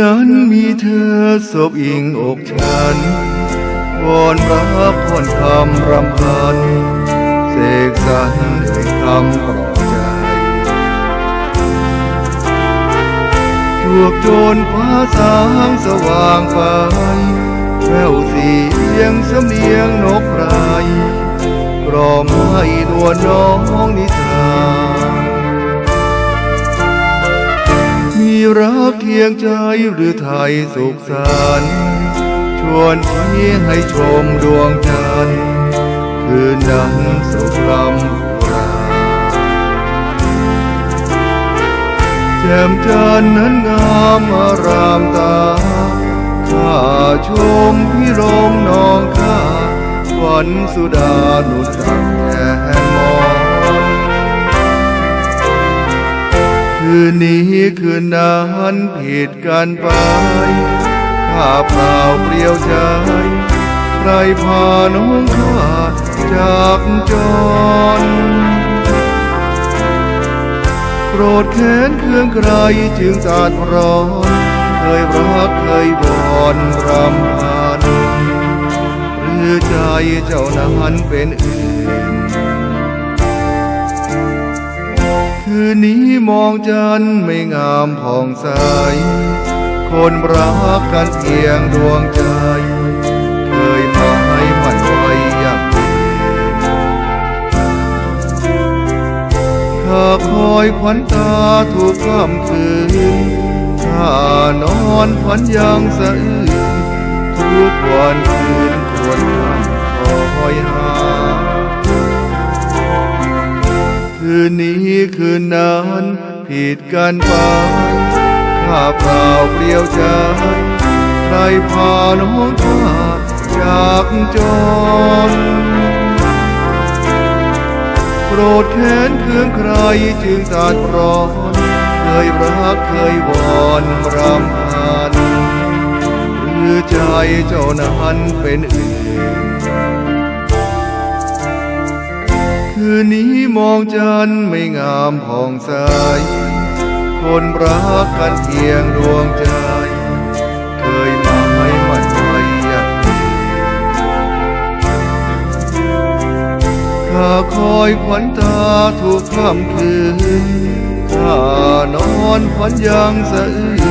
นั้นมีเธอศพอิงอกฉันวอนรับพรคำรำพันเสกสรรด้วยคำปลอบใจจวบโจนฟ้าสางสว่างไปแววเสียงสำเนียงนกไรกรอมให้นวลน้องนิทา รักเคียงใจหรือไทยสุขสันต์ชวนที่ให้ชมดวงจันทร์คืนนั้นสุขรำราแจ่มจันทร์นั้นงามอารามตาข้าชมพี่ลมน้องข้าวันสุดาหนุนรักแทนมอ คืนนี้คืนนั้นผิดกันไป ข้าเปล่าเปลี่ยวใจ ใครพาน้องข้าจากจรโกรธแค้นเคืองใครจึงสาดร้อน เคยรักเคยวอนรำพันหรือใจเจ้านั้นเป็นอื่น คืนนี้มองจันไม่งามผ่องใส คนรักกันเพียงดวงใจ เคยหมายมันไว้อย่างอื่นข้าคอยขวัญตาทุกค่ำคืนข้านอนฝันยังสะอื้นทุกวันคืน คืนนี้คืนนั้นผิดกันไปข้าเปล่าเปลี่ยวใจ ใครพาน้องข้าจากจรโกรธแค้นเคืองใครจึงตัดร้อน เคยรักเคยวอนรำพันหรือใจเจ้านั้นเป็นอื่น คืนนี้มองจันไม่งามผ่องใส คนรักกันเพียงดวงใจ เคยมาให้มันไว้อย่างนี้ข้าคอยขวัญตาทุกค่ำคืน ข้านอนขวัญยังสะอื้น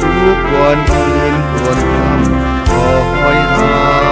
ทุกวันคืนควรทำขอคอยหา